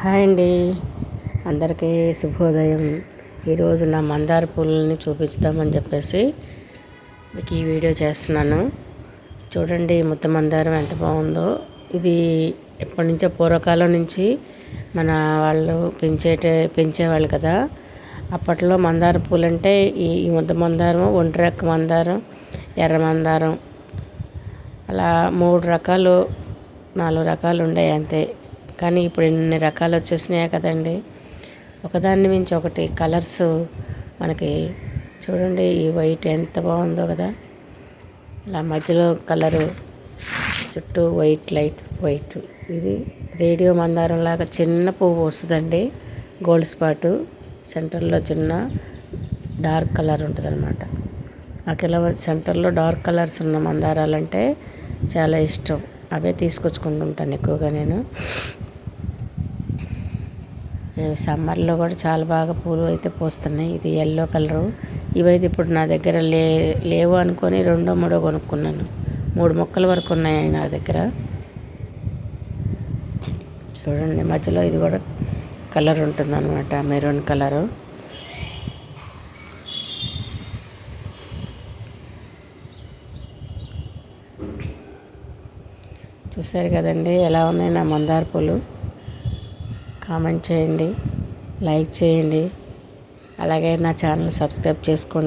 Hi అండి. అందరికీ శుభోదయం. ఈరోజు నా మందార పూలని చూపిస్తామని చెప్పేసి మీకు ఈ వీడియో చేస్తున్నాను. చూడండి ముద్ద మందారం ఎంత బాగుందో. ఇది ఎప్పటి నుంచో పూర్వకాలం నుంచి మన వాళ్ళు పెంచేటే పెంచేవాళ్ళు కదా. అప్పట్లో మందార పూలు అంటే ఈ ఈ ముద్ద మందారం ఒంటిరెక్క మందారం ఎర్ర మందారం అలా మూడు రకాలు నాలుగు రకాలు ఉండే అంతే. కానీ ఇప్పుడు ఎన్ని రకాలు వచ్చేసినాయా కదండి. ఒకదాన్ని మించి ఒకటి కలర్స్ మనకి చూడండి ఈ వైట్ ఎంత బాగుందో కదా. ఇలా మధ్యలో కలరు చుట్టూ వైట్ లైట్ వైట్. ఇది రేడియో మందారం లాగా చిన్న పువ్వు వస్తుందండి. గోల్డ్ స్పాటు సెంటర్లో చిన్న డార్క్ కలర్ ఉంటుందన్నమాట. నాకు ఇలా సెంటర్లో డార్క్ కలర్స్ ఉన్న మందారాలంటే చాలా ఇష్టం. అవే తీసుకొచ్చుకుంటుంటాను ఎక్కువగా నేను. సమ్మర్లో కూడా చాలా బాగా పూలు అయితే పూస్తున్నాయి. ఇది ఎల్లో కలరు ఇవైతే ఇప్పుడు నా దగ్గర లే లేవు అనుకొని రెండో మూడో కొనుక్కున్నాను. మూడు మొక్కల వరకు ఉన్నాయి నా దగ్గర. చూడండి మధ్యలో ఇది కూడా కలర్ ఉంటుంది అనమాట మెరూన్ కలరు చూసారు కదండి ఎలా ఉన్నాయి నా మందార పూలు? కామెంట్ చేయండి లైక్ చేయండి అలాగే నా ఛానల్ సబ్స్క్రైబ్ చేసుకోండి.